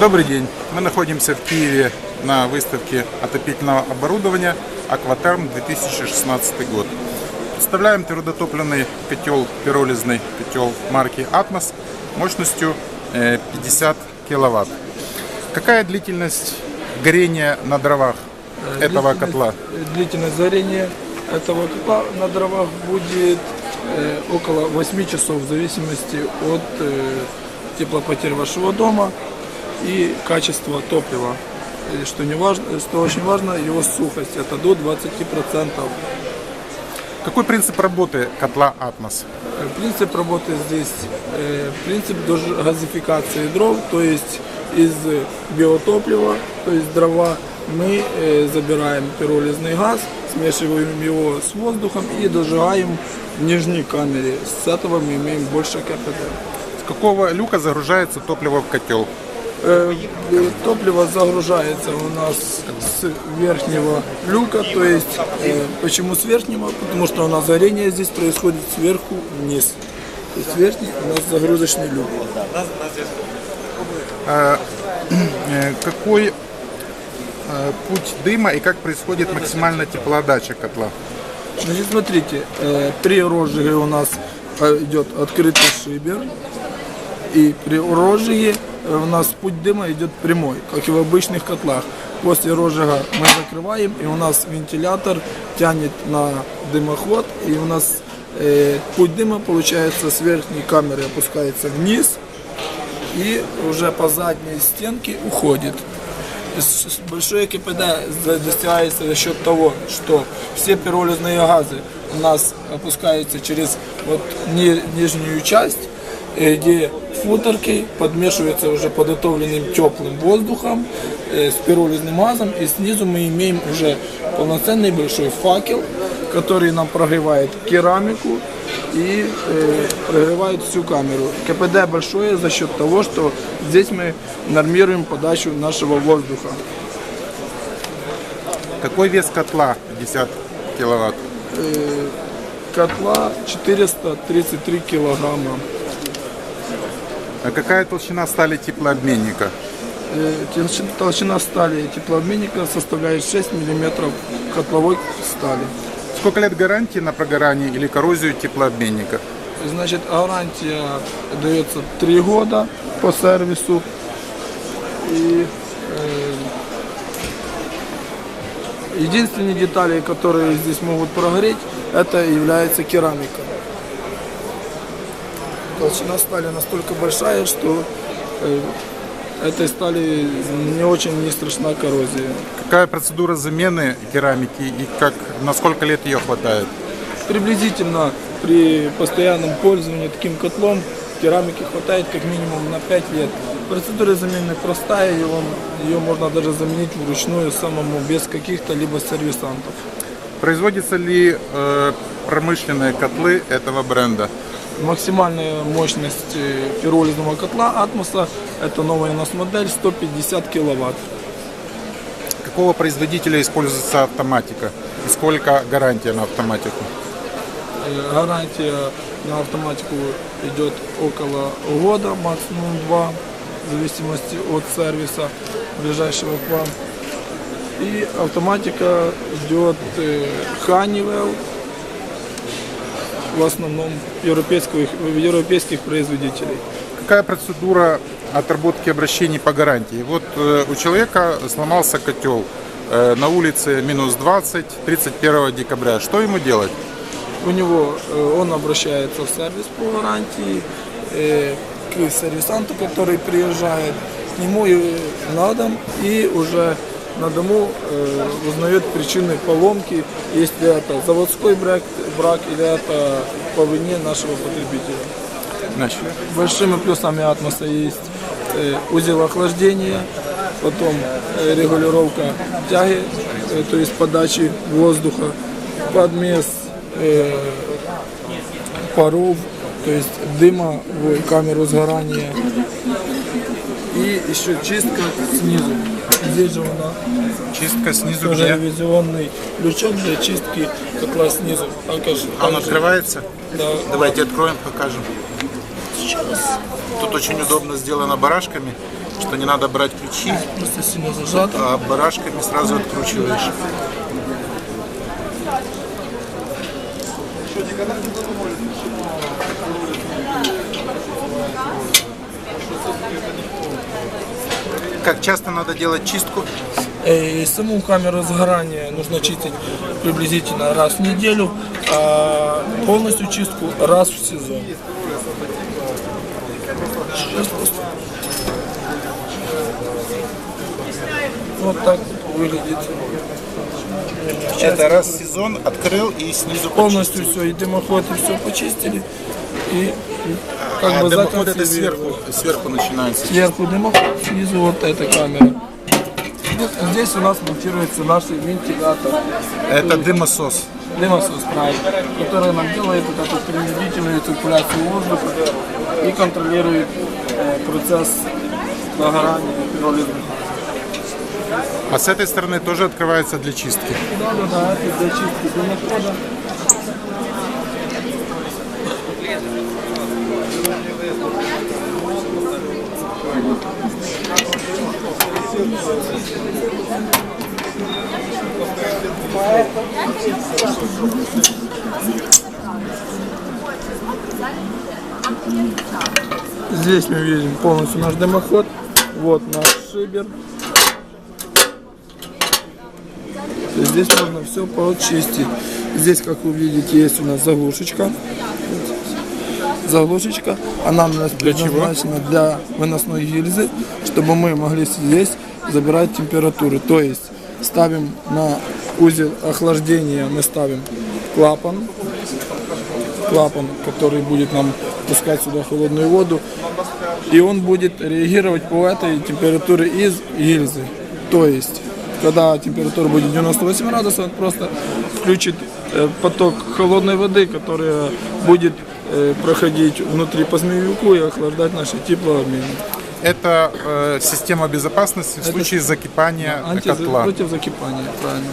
Добрый день. Мы находимся в Киеве на выставке отопительного оборудования «Акватерм 2016 год». Представляем твердотопливный котел, пиролизный котел марки «Атмос» мощностью э, 50 киловатт. Какая длительность горения на дровах этого Длительность- котла? Длительность горения этого котла на дровах будет э, около 8 часов в зависимости от э, теплопотерь вашего дома и качества топлива. И что, не важно, что очень важно, его сухость. Это до 20%. Какой принцип работы котла «Атмос»? Э, Принцип работы здесь, э, принцип газификации дров, то есть из биотоплива, то есть дрова, мы э, забираем пиролизный газ, смешиваем его с воздухом и дожигаем в нижней камере. С этого мы имеем больше КПД. С какого люка загружается топливо в котел? Э, э, Топливо загружается у нас с верхнего люка, то есть э, почему с верхнего? Потому что у нас горение здесь происходит сверху вниз. То есть верхний у нас загрузочный люк. Э, Какой э, путь дыма и как происходит максимальная теплоотдача котла? Значит, смотрите, э, при розжиге у нас э, идет открытый шибер, и при розжиге э, у нас путь дыма идет прямой, как и в обычных котлах. После розжига мы закрываем, и у нас вентилятор тянет на дымоход, и у нас э, путь дыма получается с верхней камеры опускается вниз, и уже по задней стенке уходит. С- с- Большое КПД за- достигается за счет того, что все пиролизные газы у нас опускаются через вот ни- нижнюю часть, э, где футорки подмешиваются уже подготовленным теплым воздухом э, с пиролизным газом, и снизу мы имеем уже полноценный большой факел, который нам прогревает керамику и э, прогревает всю камеру. КПД большое за счет того, что здесь мы нормируем подачу нашего воздуха. Какой вес котла 50 киловатт? Э, котла 433 килограмма. А какая толщина стали теплообменника? Э, толщ- Толщина стали теплообменника составляет 6 мм котловой стали. Сколько лет гарантии на прогорание или коррозию теплообменника? Значит, гарантия дается 3 года по сервису. И э, единственные детали, которые здесь могут прогореть, это является керамика. Толщина стали настолько большая, что э, этой стали не очень не страшна коррозия. Какая процедура замены керамики и как, на сколько лет ее хватает? Приблизительно при постоянном пользовании таким котлом керамики хватает как минимум на 5 лет. Процедура замены простая, его, ее можно даже заменить вручную самому без каких-то либо сервисантов. Производятся ли э, промышленные котлы этого бренда? Максимальная мощность э, пиролизного котла Атмоса, это новая у нас модель 150 киловатт. Какого производителя используется автоматика? И сколько гарантия на автоматику? Э, Гарантия на автоматику идет около года, максимум два, в зависимости от сервиса ближайшего к вам. И автоматика идет э, Honeywell, в основном европейских, европейских производителей. Какая процедура отработки обращений по гарантии? Вот э, у человека сломался котел э, на улице минус 20 31 декабря. Что ему делать? У него э, он обращается в сервис по гарантии к сервисанту, который приезжает к нему и на дом и уже на дому э, узнает причины поломки, если это заводской брак, брак или это по вине нашего потребителя. Начали. Большими плюсами атмоса есть э, узел охлаждения, потом э, регулировка тяги, э, то есть подачи воздуха, подмес э, паров, то есть дыма в камеру сгорания и еще чистка снизу. Здесь же у нас Чистка снизу тоже где? ревизионный лючок для чистки котла снизу. Також, Он также, открывается? да, Давайте откроем, покажем. Тут очень удобно сделано барашками. что не надо брать ключи, Просто сильно зажато. а барашками сразу откручиваешь. Как часто надо делать чистку? Э, саму камеру сгорания нужно чистить приблизительно раз в неделю, а полностью чистку раз в сезон. Вот так выглядит. Это раз в сезон открыл и снизу Полностью все, и дымоход, и все почистили. И как А бы дымоход это законсервировали. сверху, сверху начинается. Сверху дымоход, снизу вот эта камера. Вот Здесь у нас монтируется наш вентилятор. Это дымосос. дымосос, правильно, который нам делает вот эту принудительную циркуляцию воздуха и контролирует э, процесс загорания пиролизма. А с этой стороны тоже открывается для чистки. Да, да, да, это для чистки дымохода. Здесь мы видим полностью наш дымоход. Вот наш шибер. Здесь можно все почистить. Здесь, как вы видите, есть у нас заглушечка. Заглушечка. Она у нас предназначена для выносной гильзы, чтобы мы могли здесь забирать температуры. То есть ставим на узел охлаждения, мы ставим клапан, клапан, который будет нам пускать сюда холодную воду, и он будет реагировать по этой температуре из гильзы. То есть, когда температура будет 98 градусов, он просто включит э, поток холодной воды, которая будет э, проходить внутри по змеевику и охлаждать наши теплообмены. Это э, система безопасности в случае закипания Анти- котла. против закипания, правильно.